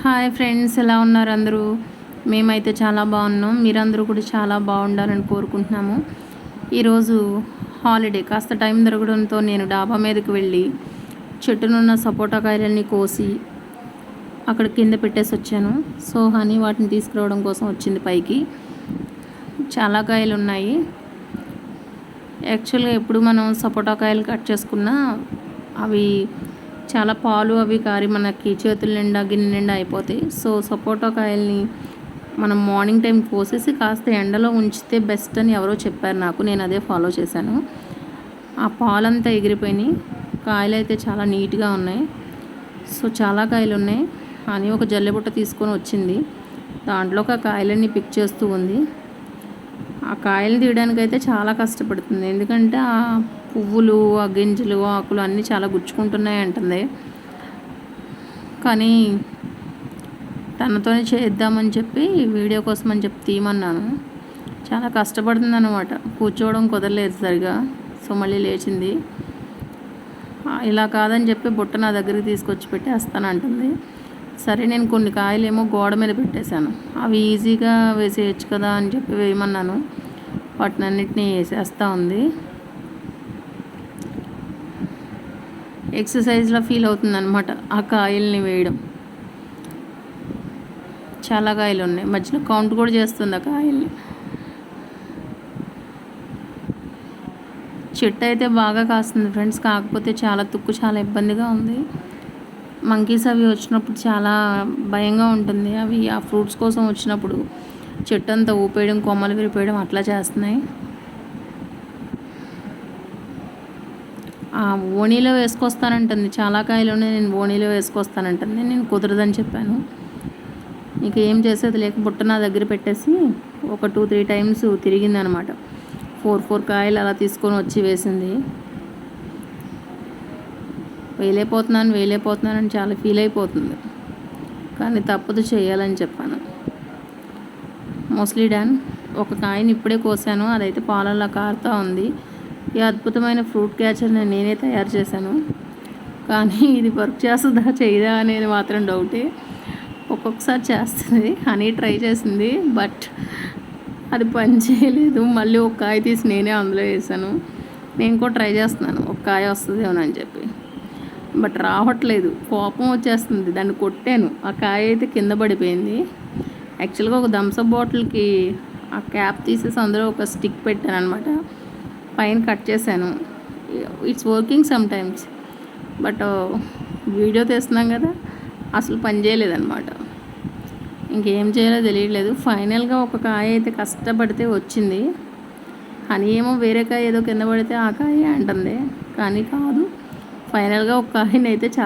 Hi friends ఎలా ఉన్నారు అందరూ? మేమైతే చాలా బాగున్నాం. మీరందరూ కూడా చాలా బాగుండాలని కోరుకుంటున్నాము. ఈరోజు హాలిడే కాస్త టైం దొరకడంతో నేను డాబా మీదకి వెళ్ళి చెట్టునున్న సపోటా కాయలన్నీ కోసి అక్కడ కింద పెట్టేసి వచ్చాను. సో హనీ వాటిని తీసుకురావడం కోసం వచ్చింది పైకి. చాలా కాయలు ఉన్నాయి. యాక్చువల్గా ఎప్పుడు మనం సపోటా కాయలు కట్ చేసుకున్నా అవి చాలా పాలు అవి కారి మనకి చేతుల నిండా గిన్నె నిండా అయిపోతాయి. సో సపోటా కాయల్ని మనం మార్నింగ్ టైం కోసేసి కాస్త ఎండలో ఉంచితే బెస్ట్ అని ఎవరో చెప్పారు నాకు. నేను అదే ఫాలో చేశాను. ఆ పాలంతా ఎగిరిపోయినాయి. కాయలు అయితే చాలా నీట్గా ఉన్నాయి. సో చాలా కాయలు ఉన్నాయి అని ఒక జల్లెబుట్ట తీసుకొని వచ్చింది. దాంట్లో ఒక కాయలన్నీ పిక్ చేస్తూ ఉంది. ఆ కాయలు తీయడానికి అయితే చాలా కష్టపడుతుంది. ఎందుకంటే ఆ పువ్వులు ఆ గింజలు ఆకులు అన్నీ చాలా గుచ్చుకుంటున్నాయి అంటుంది. కానీ తనతోనే చేద్దామని చెప్పి వీడియో కోసం అని చెప్పి తీయమన్నాను. చాలా కష్టపడుతుంది అనమాట కూర్చోవడం కుదరలేదు సరిగా. సో మళ్ళీ లేచింది. ఇలా కాదని చెప్పి బుట్ట నా దగ్గరికి తీసుకొచ్చి పెట్టి వస్తానంటుంది సరే నేను కొన్ని కాయలు ఏమో గోడ మీద పెట్టేశాను. అవి ఈజీగా వేసేయచ్చు కదా అని చెప్పి వేయమన్నాను. వాటినన్నిటినీ వేసేస్తూ ఉంది. ఎక్సర్సైజ్లో ఫీల్ అవుతుంది అనమాట ఆ కాయల్ని వేయడం. చాలా కాయలు ఉన్నాయి మధ్యలో కౌంట్ కూడా చేస్తుంది ఆ కాయల్ని. చెట్టు అయితే బాగా కాస్తుంది ఫ్రెండ్స్. కాకపోతే చాలా తుక్కు చాలా ఇబ్బందిగా ఉంది. మంకీస్ అవి వచ్చినప్పుడు చాలా భయంగా ఉంటుంది. అవి ఆ ఫ్రూట్స్ కోసం వచ్చినప్పుడు చెట్టు అంతా ఊపేయడం కొమ్మలు విరిపేయడం అట్లా చేస్తున్నాయి. ఆ ఓణీలో వేసుకొస్తానంటుంది. చాలా కాయలు ఉన్నాయి నేను ఓణీలో వేసుకొస్తానంటుంది. నేను కుదరదని చెప్పాను. ఇక ఏం చేసేది లేక బుట్ట నా దగ్గర పెట్టేసి ఒక టూ త్రీ టైమ్స్ తిరిగింది అనమాట ఫోర్ ఫోర్ కాయలు అలా తీసుకొని వచ్చి వేసింది. వేలేపోతున్నాను వేలేపోతున్నాను అని చాలా ఫీల్ అయిపోతుంది. కానీ తప్పదు చేయాలని చెప్పాను. మోస్ట్లీ డాన్ ఒక కాయని ఇప్పుడే కోసాను. అదైతే పాలల్లో కారుతూ ఉంది. ఈ అద్భుతమైన ఫ్రూట్ క్యాచర్ని నేనే తయారు చేశాను. కానీ ఇది వర్క్ చేస్తుందా చేయదా అనేది మాత్రం డౌటే ఒక్కొక్కసారి చేస్తుంది. హనీ ట్రై చేసింది. బట్ అది పని చేయలేదు. మళ్ళీ ఒక కాయ తీసి నేనే అందులో వేసాను. నేను కూడా ట్రై చేస్తున్నాను. ఒక కాయ వస్తుందేమో అని చెప్పి. బట్ రావట్లేదు. కోపం వచ్చేస్తుంది. దాన్ని కొట్టాను. ఆ కాయ అయితే కింద పడిపోయింది. యాక్చువల్గా ఒక థమ్సప్ బాటిల్కి ఆ క్యాప్ తీసేసి అందులో ఒక స్టిక్ పెట్టాను అనమాట పైన కట్ చేశాను. It's working some times but video తీస్తున్నాం కదా అసలు పని చేయలేదన్నమాట. ఇంకేం చేయాలో తెలియట్లేదు. ఫైనల్గా ఒక కాయ అయితే కష్టపడితే వచ్చింది. అని ఏమో వేరే కాయ ఏదో కింద పడితే ఆ కాయ అంటుంది. కానీ కాదు. ఫైనల్గా ఒక కాయనైతే చాలా